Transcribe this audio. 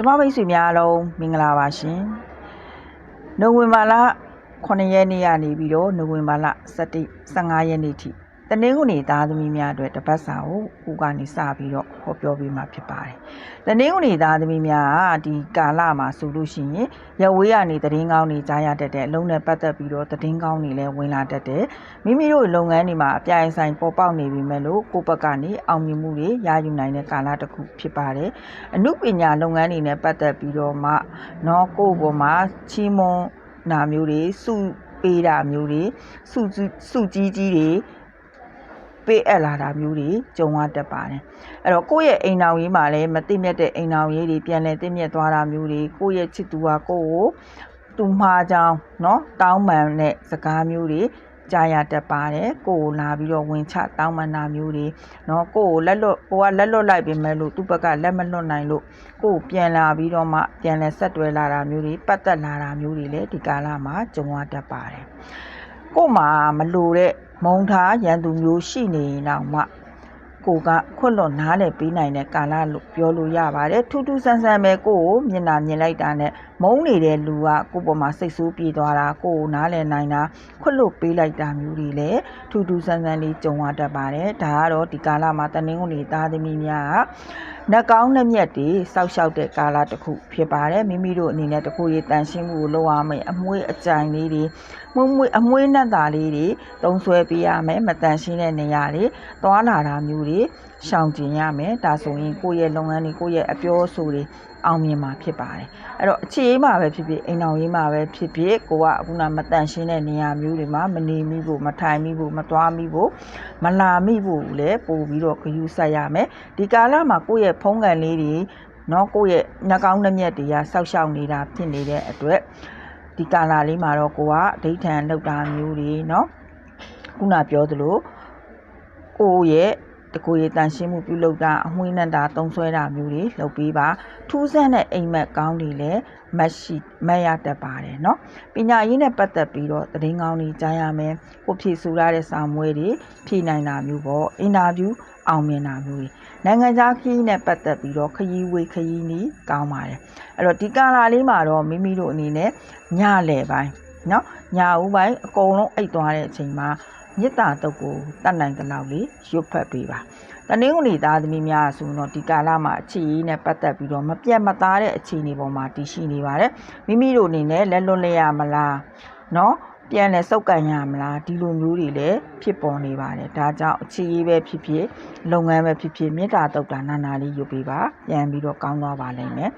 ကျမမိတ်ဆွေများအားလုံးမင်္ဂလာပါရှင်နိုဝင်ဘာလ9ရက်နေ့ကနေပြီးတော့နိုဝင်ဘာလ17 15ရက်နေ့ထိ တနင်္ဂနွေသားသမီးများအတွက်တပတ်စာကိုဦးကနေစပြီးတော့ဟောပြောပေးမှာဖြစ်ပါတယ်။တနင်္ဂနွေသားသမီးများကဒီကာလမှာဆိုလို့ရှိရင်ရဝေးရနေသတင်းကောင်းတွေကြားရတတ်တဲ့အလုံးနဲ့ပတ်သက်ပြီးတော့သတင်းကောင်းတွေလည်းဝင်လာတတ်တယ်။မိမိတို့လုပ်ငန်းတွေမှာအပြိုင်ဆိုင်ပေါ်ပေါက်နေပြီမဲ့လို့ကိုယ့်ဘက်ကနေအောင်မြင်မှုတွေရယူနိုင်တဲ့ကာလတစ်ခုဖြစ်ပါတယ်။အမှုပညာလုပ်ငန်းတွေနဲ့ပတ်သက်ပြီးတော့မှနော်ကိုယ့်ဘုံမှာချီးမွမ်းနာမျိုးတွေစုပေးတာမျိုးတွေစုစုကြီးကြီးတွေ ပေးအပ်လာတာမျိုးတွေကြုံရတတ်ပါတယ်အဲ့တော့ကိုယ့်ရဲ့အိမ်တော်ရေးမှာလည်းမသိမြတ်တဲ့အိမ်တော်ရေးတွေပြန်လည်သိမြတ်သွားတာမျိုးတွေကိုယ့်ရဲ့ချစ်သူဟာကိုယ့်ကိုသူမှားကြောင်းเนาะတောင်းပန်တဲ့စကားမျိုးတွေကြားရတတ်ပါတယ်ကိုယ်ကိုလာပြီးတော့ဝင်ချတောင်းပန်တာမျိုးတွေเนาะကိုယ်ကိုလက်လွတ်ကိုကလက်လွတ်လိုက်ပြီမဲ့လို့သူ့ဘက်ကလက်မလွတ်နိုင်လို့ကိုယ်ပြန်လာပြီးတော့မှပြန်လဲဆက်တွဲလာတာမျိုးတွေပတ်သက်လာတာမျိုးတွေလည်းဒီကာလမှာကြုံရတတ်ပါတယ် ကို့မှာမလိုတဲ့မုံထားရန်သူမျိုးရှိနေရင်တော့မှကိုကခွတ်လွန်နားလည်ပေးနိုင်တဲ့ကာလလို့ပြောလို့ရပါတယ်ထူးထူးဆန်းဆန်းပဲကိုကိုမျက်နှာမြင်လိုက်တာနဲ့မုန်းနေတဲ့လူကကိုပေါ်မှာစိတ်ဆိုးပြေသွားတာကိုကိုနားလည်နိုင်တာခွတ်လွတ်ပေးလိုက်တာမျိုးတွေလည်းထူးထူးဆန်းဆန်းလေးကြုံရတတ်ပါတယ်ဒါကတော့ဒီကာလမှာတနင်္ဂနွေသားသမီးများက နှက်ကောင်းနှက်မြက်တွေစောက်ရှောက်တဲ့ကာလတစ်ခုဖြစ်ပါတယ်မိမိတို့အနေနဲ့တခုရေးတန်ရှင်းမှုကိုလုပ်ရမယ်အမွှေးအကြိုင်လေးတွေမှုမွေးအမွှေးနှက်တာလေးတွေတုံးဆွဲပေးရမယ်မတန်ရှင်းတဲ့နေရာတွေသွားလာတာမျိုးတွေရှောင်ကျင်ရမယ်ဒါဆိုရင်ကိုယ့်ရဲ့လုပ်ငန်းတွေကိုယ့်ရဲ့အပြောအဆိုတွေအောင်မြင်မှာဖြစ်ပါတယ်အဲ့တော့အခြေအေးမှာပဲဖြစ်ဖြစ်အိမ်တော်ရေးမှာပဲဖြစ်ဖြစ်ကိုကအခုနမတန်ရှင်းတဲ့နေရာမျိုးတွေမှာမနေမိဖို့မထိုင်မိဖို့မသွားမိဖို့မလာမိဖို့လည်းပို့ပြီးတော့ဂရုစိုက်ရမယ်ဒီကာလမှာကိုယ့်ရဲ့ဖုံးကန်လေးတွေနော်ကိုယ့်ရဲ့နှကောင်းနှမျက်တွေကဆောက်ရှောက်နေတာဖြစ်နေတဲ့အတွက်ဒီကာလလေးမှာတော့ကိုကဒိဋ္ဌံလောက်တာမျိုးတွေနော်ခုနပြောသလိုကိုယ့်ရဲ့ တကိုယ်ရည်တန်ရှင်းမှုပြုလုပ်တာအမွှေးနဲ့တာတုံးဆွဲတာမျိုးတွေလုပ်ပေးပါထူးဆန်းတဲ့အိမ်မက်ကောင်းတွေလည်းမတ်ရှိမတ်ရတတ်ပါတယ်เนาะပညာရေးနဲ့ပတ်သက်ပြီးတော့သတင်းကောင်းတွေကြားရမယ်ကိုဖြည့်ဆူရတဲ့စာမွေးတွေဖြည့်နိုင်တာမျိုးပေါ့အင်တာဗျူးအောင်မြင်တာမျိုးတွေနိုင်ငံခြားခရီးနဲ့ပတ်သက်ပြီးတော့ခရီးဝေးခရီးနီးကောင်းပါတယ်အဲ့တော့ဒီကာလာလေးမှာတော့မိမိတို့အနေနဲ့ညလယ်ပိုင်းเนาะညဦးပိုင်းအကုန်လုံးအိတ်သွားတဲ့အချိန်မှာ မေတ္တာတုတ်ကိုတတ်နိုင်တဲ့လောက်လေးရွတ်ဖတ်ပေးပါတနင်္ဂနွေသားသမီးများဆိုတော့ဒီကာလမှာအခြေရေးနဲ့ပတ်သက်ပြီးတော့မပြတ်မသားတဲ့အခြေအနေပေါ်မှာတည်ရှိနေပါတယ်မိမိတို့အနေနဲ့လက်လွတ်လျရမလားเนาะပြန်လဲစုပ်ကန်ရမလားဒီလိုမျိုးတွေလည်းဖြစ်ပေါ်နေပါတယ်ဒါကြောင့်အခြေရေးပဲဖြစ်ဖြစ်လုပ်ငန်းပဲဖြစ်ဖြစ်မေတ္တာတုတ်တာနာနာလေးယူပေးပါပြန်ပြီးတော့ကောင်းသွားပါလိမ့်မယ်